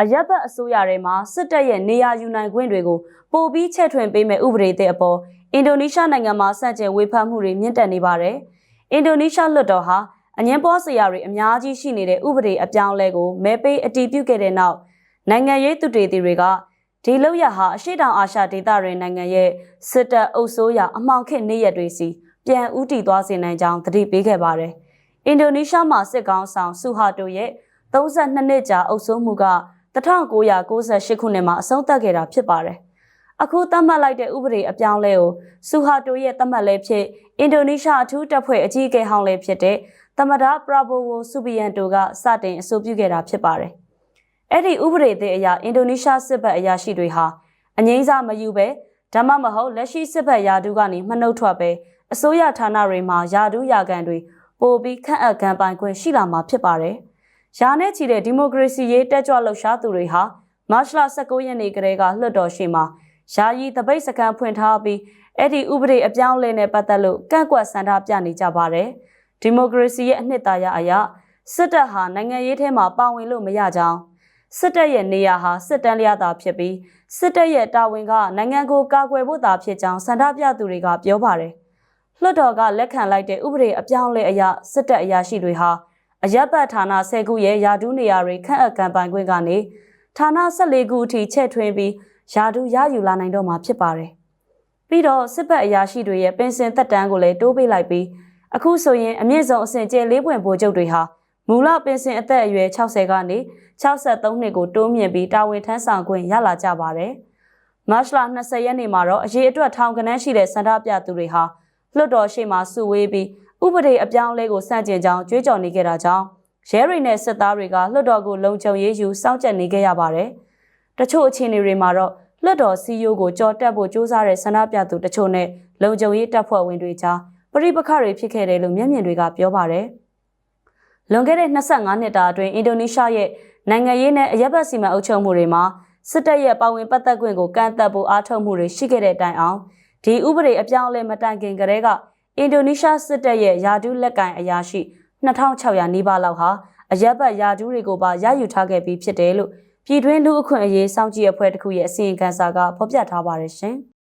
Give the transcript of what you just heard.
အရက်ဘတ်အစိုးရထဲမှာစစ်တပ်ရဲ့နေရာယူနိုင်ခွင့်တွေကိုပိုပြီးချဲ့ထွင်ပေးမဲ့ဥပဒေသစ်အပေါ်အင်ဒိုနီးရှားနိုင်ငံမှာစန့်ကျင်ဝေဖန်မှုတွေမြင့်တက်နေပါတယ်။အင်ဒိုနီးရှားလွှတ်တော်ဟာအငင်းပေါ်စရာတွေအများကြီးရှိနေတဲ့ဥပဒေအပြောင်းအလဲကိုမဲပေးအတည်ပြုခဲ့တဲ့နောက်နိုင်ငံရေးသူတေသီတွေကဒီလောက်ရဟာအရှိတောင်အာရှဒေသတွေနိုင်ငံရဲ့စစ်တပ်အုပ်စိုးရအမှောင်ခေတ်နေရက်တွေစီပြန်ဥတီသွားစေနိုင်ကြောင်းသတိပေးခဲ့ပါတယ်။အင်ဒိုနီးရှားမှာစစ်ကောင်ဆောင်ဆူဟာတိုရဲ့32နှစ်ကြာအုပ်စိုးမှုက 1998ခုနှစ်မှာအဆုံးသတ်ခဲ့တာဖြစ်ပါတယ်။အခုသတ်မှတ်လိုက်တဲ့ဥပဒေအပြောင်းလဲကိုဆူဟာတိုရဲ့သတ်မှတ်လဲဖြစ်အင်ဒိုနီးရှားအထူးတပ်ဖွဲ့အကြီးအကဲဟောင်းလဲဖြစ်တဲ့သမ္မတပရာဘိုဝိုဆူဘီယန်တိုကစတင်အဆိုပြုခဲ့တာဖြစ်ပါတယ်။အဲ့ဒီဥပဒေသစ်အရအင်ဒိုနီးရှားစစ်ဘက်အရာရှိတွေဟာအငိမ့်စားမယူပဲဒါမှမဟုတ်လက်ရှိစစ်ဘက်ယာဒူးကနေမနှုတ်ထွက်ပဲအစိုးရဌာနတွေမှာယာဒူးယာကန်တွေပိုပြီးခန့်အပ်ခံပိုင်ခွင့်ရှိလာမှာဖြစ်ပါတယ်။ ယာနဲ့ချီတဲ့ဒီမိုကရေစီရေးတက်ကြွလှုပ်ရှားသူတွေဟာမတ်လ19ရက်နေ့ကလေးကလွှတ်တော်ရှိမှာယာယီတပိတ်စကန်ဖွင့်ထားပြီးအဲ့ဒီဥပဒေအပြောင်းအလဲနဲ့ပတ်သက်လို့ကန့်ကွက်ဆန္ဒပြနေကြပါတယ်။ဒီမိုကရေစီရဲ့အနှစ်သာရအရစစ်တပ်ဟာနိုင်ငံရေးထဲမှာပါဝင်လို့မရကြောင်းစစ်တပ်ရဲ့နေရာဟာစစ်တမ်းလျာသာဖြစ်ပြီးစစ်တပ်ရဲ့တာဝန်ကနိုင်ငံကိုကာကွယ်ဖို့သာဖြစ်ကြောင်းစန္ဒပြသူတွေကပြောပါတယ်။လွှတ်တော်ကလက်ခံလိုက်တဲ့ဥပဒေအပြောင်းအလဲအရစစ်တပ်အရာရှိတွေဟာ အရက်ပတ်ဌာန10ခုရဲ့ယာဒူးနေရာတွေခန့်အပ်ကံပိုင်ခွင့်ကနေဌာန14ခုအထိချဲ့ထွင်းပြီးယာဒူးရယူလာနိုင်တော့မှာဖြစ်ပါတယ်။ပြီးတော့စစ်ဘက်အရာရှိတွေရဲ့ပင်စင်သက်တမ်းကိုလည်းတိုးပေးလိုက်ပြီးအခုဆိုရင်အမြင့်ဆုံးအဆင့်ကျဲလေးပွင့်ဗိုလ်ချုပ်တွေဟာမူလပင်စင်အသက်အရွယ်60ကနေ63နှစ်ကိုတိုးမြင့်ပြီးတာဝန်ထမ်းဆောင်ခွင့်ရလာကြပါတယ်။မတ်လ20ရက်နေ့မှာတော့အရေးအတွက်ထောင်ကနန်းရှိတဲ့စန္ဒပြသူတွေဟာလွှတ်တော်ရှိမှစုဝေးပြီးဥပဒေအပြောင်းအလဲကိုစန့်ကျင်ကြောင်းကြွေးကြော်နေကြတာကြောင့်ရဲတွေနဲ့စစ်သားတွေကလွှတ်တော်ကိုလုံခြုံရေးယူစောင့်ကြပ်နေခဲ့ရပါတယ်။တချို့အခြေအနေတွေမှာတော့လွှတ်တော်စီယိုကိုကြော်တက်ဖို့စ조사တဲ့ဆန္ဒပြသူတချို့နဲ့လုံခြုံရေးတပ်ဖွဲ့ဝင်တွေကြားပရိပခတွေဖြစ်ခဲ့တယ်လို့မျက်မြင်တွေကပြောပါတယ်။လွန်ခဲ့တဲ့25နှစ်တာအတွင်းအင်ဒိုနီးရှားရဲ့နိုင်ငံရေးနဲ့အရက်ဘတ်စီမံအုပ်ချုပ်မှုတွေမှာစစ်တပ်ရဲ့ပါဝင်ပတ်သက်ခွင့်ကိုကန့်သတ်ဖို့အားထုတ်မှုတွေရှိခဲ့တဲ့တိုင်အောင်ဒီဥပဒေအပြောင်းအလဲမတိုင်ခင်ကတည်းက အင်ဒိုနီးရှားစစ်တပ်ရဲ့ယာဒူးလက်ကင်အရာရှိ2600နီးပါးလောက်ဟာအရက်ဘတ်ယာဒူးတွေကိုပါရယူထားခဲ့ပြီးဖြစ်တယ်လို့ပြည်တွင်းလူအခွင့်အရေးစောင့်ကြည့်အဖွဲ့တစ်ခုရဲ့အစီရင်ခံစာကဖော်ပြထားပါတယ်ရှင်။